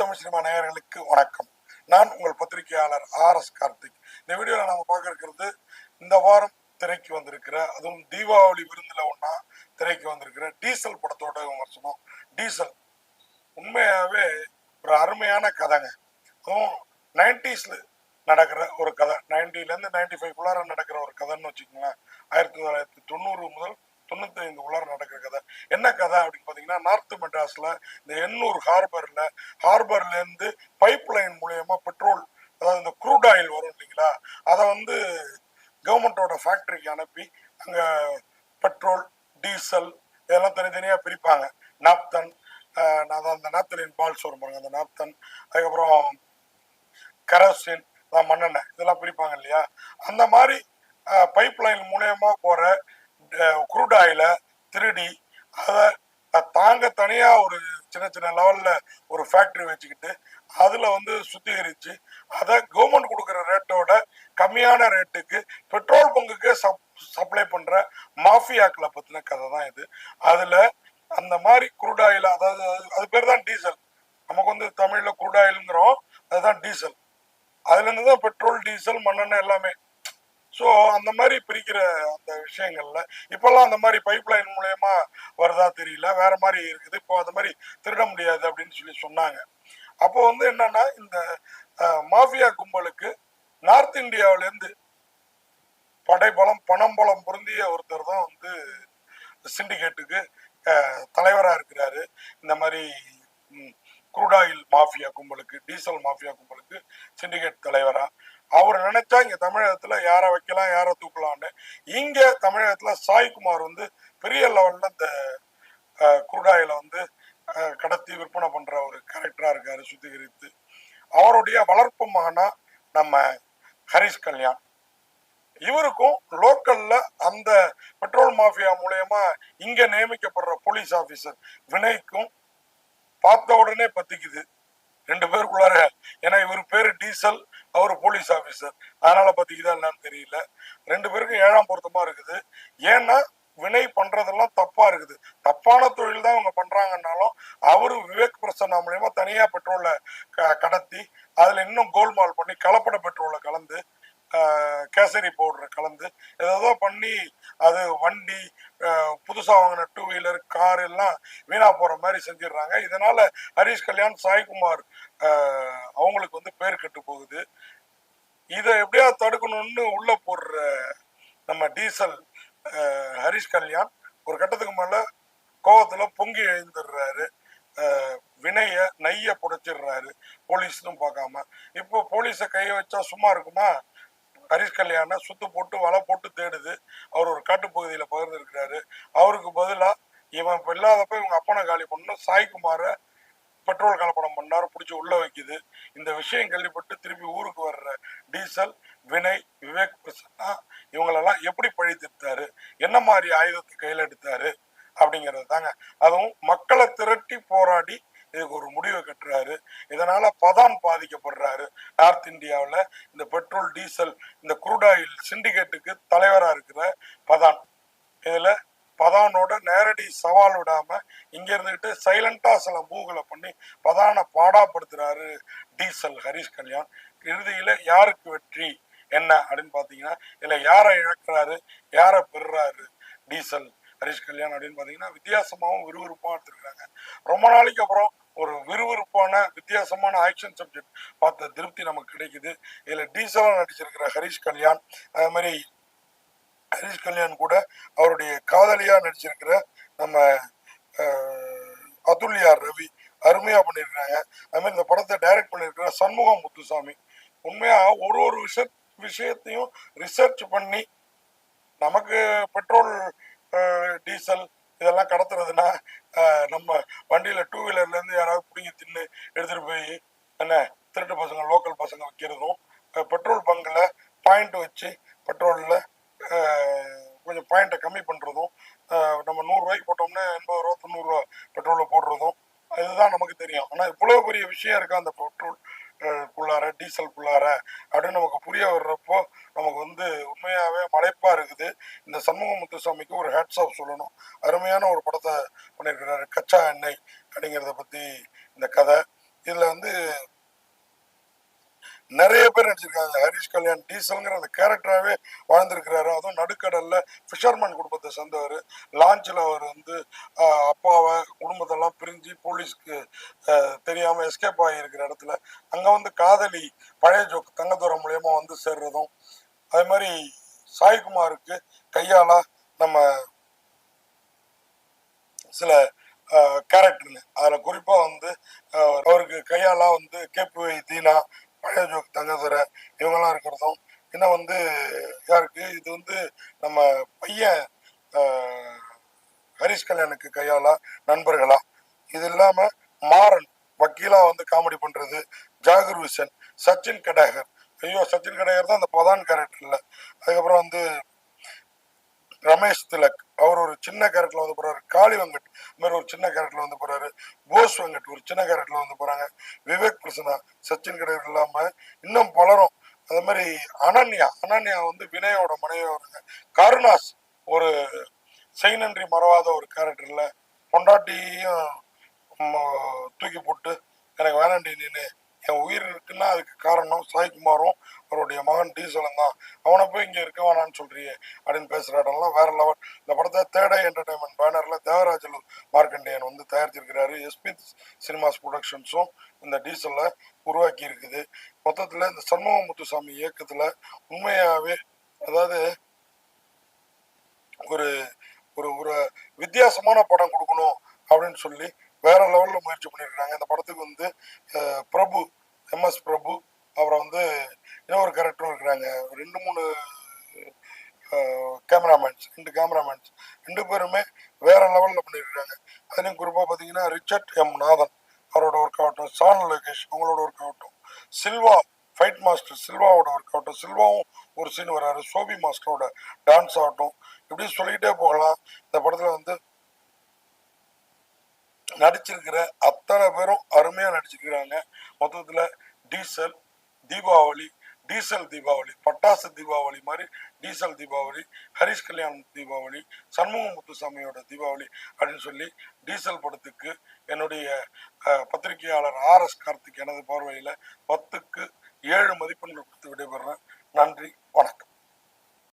Tamil cinema நேயர்களுக்கு வணக்கம். நான் உங்கள் பத்திரிகையாளர் ஆர் எஸ் கார்த்திக். இந்த வீடியோவில் நம்ம பார்க்க இருக்கிறது இந்த வாரம் திரைக்கு வந்திருக்கிற அதுவும் தீபாவளி விருந்தில் ஒன்றா திரைக்கு வந்திருக்கிற டீசல் படத்தோட விமர்சனம். டீசல் உண்மையாகவே ஒரு அருமையான கதைங்க. அதுவும் நைன்டிஸில் நடக்கிற ஒரு கதை. நைன்டிலேருந்து நைன்டி ஃபைவ்குள்ளார நடக்கிற ஒரு கதைன்னு வச்சுக்கோங்களேன். ஆயிரத்தி தொள்ளாயிரத்தி தொண்ணூறு முதல் தொண்ணூத்தி ஐந்து உள்ளார நடக்கிற கதை. என்ன கதை அப்படின்னு பார்த்தீங்கன்னா நார்த் மெட்ராஸ்ல இந்த எண்ணூர் ஹார்பர்ல ஹார்பர்ல இருந்து பைப் லைன் மூலியமா பெட்ரோல் அதாவது இந்த க்ரூட் ஆயில் வரும் இல்லைங்களா? அதை வந்து கவர்மெண்டோட ஃபேக்டரிக்கு அனுப்பி அங்க பெட்ரோல் டீசல் இதெல்லாம் தனித்தனியா பிரிப்பாங்க. நாப்தன் அதான் அந்த நாப்தலின் பால்ஸ் வரும் பாருங்க அந்த நாப்தன் அதுக்கப்புறம் கரோசின் அதான் மண்ணெண்ணெய் இதெல்லாம் பிரிப்பாங்க இல்லையா? அந்த மாதிரி பைப் லைன் மூலயமா போற குரூட் ஆயில திருடி அதை தாங்க தனியா ஒரு சின்ன சின்ன லெவல்ல ஒரு ஃபேக்டரி வச்சுக்கிட்டு அதுல வந்து சுத்திகரிச்சு அதை கவர்மெண்ட் கொடுக்குற ரேட்டோட கம்மியான ரேட்டுக்கு பெட்ரோல் பங்குக்கு சப் சப்ளை பண்ற மாஃபியாக்களை பத்தின கதை தான் இது. அதுல அந்த மாதிரி குரூடாயில் அதாவது அது- பேர் தான் டீசல். நமக்கு வந்து தமிழ்ல குரூடாயிலுங்கிறோம் அதுதான் டீசல். அதுல இருந்து தான் பெட்ரோல் டீசல் மண்ணெண்ணெய் எல்லாமே ஸோ அந்த மாதிரி பிரிக்கிற அந்த விஷயங்கள்ல இப்போல்லாம் அந்த மாதிரி பைப் லைன் மூலயமா வருதா தெரியல. வேற மாதிரி இருக்குது. இப்போ அந்த மாதிரி திருட முடியாது அப்படின்னு சொல்லி சொன்னாங்க. அப்போ வந்து என்னன்னா இந்த மாஃபியா கும்பலுக்கு நார்த் இந்தியாவிலேருந்து படைபலம் பணம் பலம் பொருந்திய ஒருத்தர் தான் வந்து சிண்டிகேட்டுக்கு தலைவராக இருக்கிறாரு. இந்த மாதிரி குரூடாயில் மாஃபியா கும்பலுக்கு டீசல் மாஃபியா கும்பலுக்கு சிண்டிகேட் தலைவராக அவர் நினைச்சா இங்க தமிழகத்துல யாரை வைக்கலாம் யாரை தூக்கலாம்னு. இங்க தமிழகத்துல சாய்குமார் வந்து பெரிய லெவல்ல இந்த குருடாயில வந்து கடத்தி விற்பனை பண்ற ஒரு கேரக்டரா இருக்காரு சுத்திகரித்து. அவருடைய வளர்ப்பு மகனா நம்ம ஹரிஷ் கல்யாண். இவருக்கும் லோக்கல்ல அந்த பெட்ரோல் மாஃபியா மூலயமா இங்க நியமிக்கப்படுற போலீஸ் ஆபீசர் வினய்க்கும் பார்த்த உடனே பத்திக்குது. ரெண்டு பேருக்குள்ளார ஏன்னா இவர் பேரு டீசல் அவர் போலீஸ் ஆபீசர் அதனால பார்த்தீங்கன்னா என்னன்னு தெரியல. ரெண்டு பேருக்கும் ஏழாம் பொருத்தமா இருக்குது. ஏன்னா வினை பண்றதெல்லாம் தப்பா இருக்குது. தப்பான தொழில் தான் அவங்க பண்றாங்கன்னாலும் அவரு விவேக் பிரசன்னா மூலியமா தனியா பெட்ரோலை க- கடத்தி அதுல இன்னும் கோல்மால் பண்ணி கலப்பட பெட்ரோலை கலந்து ஆஹ், கேசரி பவுடர் கலந்து ஏதோ பண்ணி அது வண்டி புதுசாக வாங்கின டூ வீலர் கார் எல்லாம் வீணாக போகிற மாதிரி செஞ்சிடுறாங்க. இதனால் ஹரிஷ் கல்யாண் சாய்குமார் அவங்களுக்கு வந்து பேர் கெட்டு போகுது. இதை எப்படியா தடுக்கணும்னு உள்ளே போடுற நம்ம டீசல் ஹரிஷ் கல்யாண் ஒரு கட்டத்துக்கு மேலே கோவத்தில் பொங்கி எழுந்துடுறாரு. வினையை நையை நைய புடைச்சிடுறாரு. போலீஸ்னும் பார்க்காம. இப்போ போலீஸை கையை வச்சா சும்மா இருக்குமா? ஹரிஷ் கல்யாண சுத்து போட்டு வலை போட்டு தேடுது. அவர் ஒரு காட்டுப்பகுதியில பகிர்ந்துருக்கிறாரு. அவருக்கு பதிலா இவன் இப்ப இல்லாதப்ப இவங்க அப்பனை காலி பண்ணணும். சாய்குமார பெட்ரோல் கலப்படம் பண்ணாரு பிடிச்சி உள்ள வைக்குது. இந்த விஷயம் கேள்விப்பட்டு திரும்பி ஊருக்கு வர்ற டீசல் வினய் விவேக் பிரசன்னா இவங்களெல்லாம் எப்படி பழி தீர்த்தாரு? என்ன மாதிரி ஆயுதத்தை கையில் எடுத்தாரு? அப்படிங்கிறது தாங்க. அதுவும் மக்களை திரட்டி போராடி இதுக்கு ஒரு முடிவை கட்டுறாரு. இதனால பதான் பாதிக்கப்படுறாரு. நார்த் இந்தியாவில் இந்த பெட்ரோல் டீசல் இந்த குரூட் ஆயில் சிண்டிகேட்டுக்கு தலைவராக இருக்கிற பதான். இதில் பதானோட நேரடி சவால் விடாம இங்க இருந்துகிட்டு சைலண்டா சில மூகளை பண்ணி பதானை பாடாப்படுத்துறாரு டீசல் ஹரிஷ் கல்யாண். இறுதியில யாருக்கு வெற்றி என்ன அப்படின்னு பாத்தீங்கன்னா இதுல யாரை இழக்கிறாரு யாரை பெறுறாரு டீசல் ஹரிஷ் கல்யாண் அப்படின்னு பாத்தீங்கன்னா வித்தியாசமாகவும் விறுவிறுப்பாகவும் எடுத்துருக்காங்க ரொம்ப நாளைக்கு அப்புறம் ஒரு விறுவிறுப்பான வித்தியாசமான ஆக்ஷன் சப்ஜெக்ட் பார்த்த திருப்தி நமக்கு கிடைக்குது. இதில் டீசலாக நடிச்சிருக்கிற ஹரிஷ் கல்யாண் அது மாதிரி ஹரிஷ் கல்யாண் கூட அவருடைய காதலியாக நடிச்சிருக்கிற நம்ம அஹ், அதுல்யா ரவி அருமையாக பண்ணியிருக்காங்க அதுமாதிரி இந்த படத்தை டைரக்ட் பண்ணியிருக்கிற சண்முகம் முத்துசாமி. உண்மையாக ஒரு ஒரு விஷய விஷயத்தையும் ரிசர்ச் பண்ணி நமக்கு பெட்ரோல் டீசல் இதெல்லாம் கடத்துறதுன்னா நம்ம வண்டியில் டூ வீலர்லேருந்து யாராவது பிடிங்கி தின்னு எடுத்துகிட்டு போய் என்ன திருட்டு பசங்க லோக்கல் பசங்க வைக்கிறதும் பெட்ரோல் பங்கில் பாயிண்ட் வச்சு பெட்ரோலில் கொஞ்சம் பாயிண்ட்டை கம்மி பண்ணுறதும் நம்ம நூறுரூவாய்க்கு போட்டோம்னா எண்பது ரூபா தொண்ணூறுரூவா பெட்ரோலில் போடுறதும் இதுதான் நமக்கு தெரியும். ஆனால் இவ்வளோ பெரிய விஷயம் இருக்கா அந்த பெட்ரோல் புள்ளார டீசல் புள்ளார அப்படின்னு நமக்கு புரிய வர்றப்போ நமக்கு வந்து உண்மையாகவே மலைப்பாக இருக்குது. இந்த சண்முக முத்துசாமிக்கு ஒரு ஹேட்ஸ் ஆஃப் சொல்லணும். அருமையான ஒரு படத்தை பண்ணியிருக்கிறாரு. கச்சா எண்ணெய் அப்படிங்கிறத பற்றி இந்த கதை. இதில் வந்து நடிச்சிருக்காங்க ஹரிஷ் கல்யாண் டீசல்ங்கிற அந்த கேரக்டராகவே வாழ்ந்திருக்கிறாரு. அதுவும் நடுக்கடல்ல ஃபிஷர்மேன் குடும்பத்தை சேர்ந்தவர். லான்ச்சில் அவர் வந்து அப்பாவை குடும்பத்தெல்லாம் பிரிஞ்சு போலீஸ்க்கு தெரியாம எஸ்கேப் ஆகியிருக்கிற இடத்துல அங்க வந்து காதலி பழைய ஜோக் தங்கத்துறை மூலியமா வந்து சேர்றதும் அதே மாதிரி சாய்குமாருக்கு கையால நம்ம சில கேரக்டர் அதில் குறிப்பாக வந்து அவருக்கு கையாலாம் வந்து கேப்பு தீனா பழைய ஜோக் தங்கதுரை இவங்கெல்லாம் இருக்கிறதும். இன்னும் வந்து யாருக்கு? இது வந்து நம்ம பையன் ஹரிஷ் கல்யாணுக்கு கையாலா நண்பர்களா? இது இல்லாம மாறன் வக்கீலா வந்து காமெடி பண்றது ஜாகர் விசன் சச்சின் கடேகர். ஐயோ சச்சின் கடேகர் தான் அந்த பிரதான் கேரக்டர்ல அதுக்கப்புறம் வந்து ரமேஷ் திலக் அவர் ஒரு சின்ன கேரக்டர்ல வந்து போறாரு. காளி வெங்கட் இந்த மாதிரி ஒரு சின்ன கேரக்டர்ல வந்து போறாரு. போஸ் வெங்கட் ஒரு சின்ன கேரக்டர்ல வந்து போறாங்க. விவேக் கிருஷ்ணா சச்சின் கடேகர் இல்லாம இன்னும் பலரும். அதே மாதிரி அனன்யா அனன்யா வந்து வினயோட மனைவி வருங்க. கருணாஸ் ஒரு செய்நன்றி மறவாத ஒரு கேரக்டர்ல பொண்டாட்டியும் தூக்கி போட்டு எனக்கு வேணாண்டி நின்று என் உயிர் இருக்குன்னா அதுக்கு காரணம் சாய்குமாரும் அவருடைய மகன் டீசலும் தான். அவனை போய் இங்கே இருக்க வேணான்னு சொல்றியே அப்படின்னு பேசுகிற இடம்லாம் வேற லெவல் இந்த படத்தை தேடை என்டர்டைன்மெண்ட் பேனரில் தேவராஜலு மார்க்கண்டேயன் வந்து தயாரிச்சிருக்கிறாரு. எஸ்பி சினிமாஸ் ப்ரொடக்ஷன்ஸும் இந்த டீசலை உருவாக்கி இருக்குது. மொத்தத்தில் இந்த சண்முக முத்துசாமி இயக்கத்தில் உண்மையாகவே அதாவது ஒரு ஒரு ஒரு வித்தியாசமான படம் கொடுக்கணும் அப்படின்னு சொல்லி வேற லெவல்ல முயற்சி பண்ணியிருக்காங்க இந்த படத்துக்கு வந்து பிரபு எம்எஸ் பிரபு அப்புறம் வந்து இன்னொரு கேரக்டரும் இருக்கிறாங்க. ரெண்டு மூணு கேமராமேன்ஸ் ரெண்டு கேமராமேன்ஸ் ரெண்டு பேருமே வேற லெவல்ல பண்ணியிருக்காங்க அதுலேயும் குறிப்பாக பார்த்தீங்கன்னா ரிச்சர்ட் எம். நாதன் அவரோட ஒர்க் ஆகட்டும் சான் லோகேஷ் அவங்களோட ஒர்க் ஆகட்டும் சில்வா ஃபைட் மாஸ்டர் சில்வாவோட ஒர்க் ஆகட்டும் சில்வாவும் ஒரு சீன் வராரு. சோபி மாஸ்டரோட டான்ஸ் ஆகட்டும் இப்படி சொல்லிக்கிட்டே போகலாம். இந்த படத்துல வந்து நடிச்சிருக்கிற அத்தனை பேரும் அருமையா நடிச்சிருக்கிறாங்க. மொத்தத்துல டீசல் தீபாவளி டீசல் தீபாவளி பட்டாசு தீபாவளி மாதிரி டீசல் தீபாவளி ஹரிஷ் கல்யாண் தீபாவளி சண்முக முத்துசாமியோட தீபாவளி அப்படின்னு சொல்லி டீசல் படத்துக்கு என்னுடைய பத்திரிகையாளர் ஆர் எஸ் கார்த்திக் எனது பார்வையில் பத்துக்கு ஏழு மதிப்பெண்கள் கொடுத்து விடைபெறேன் நன்றி வணக்கம்.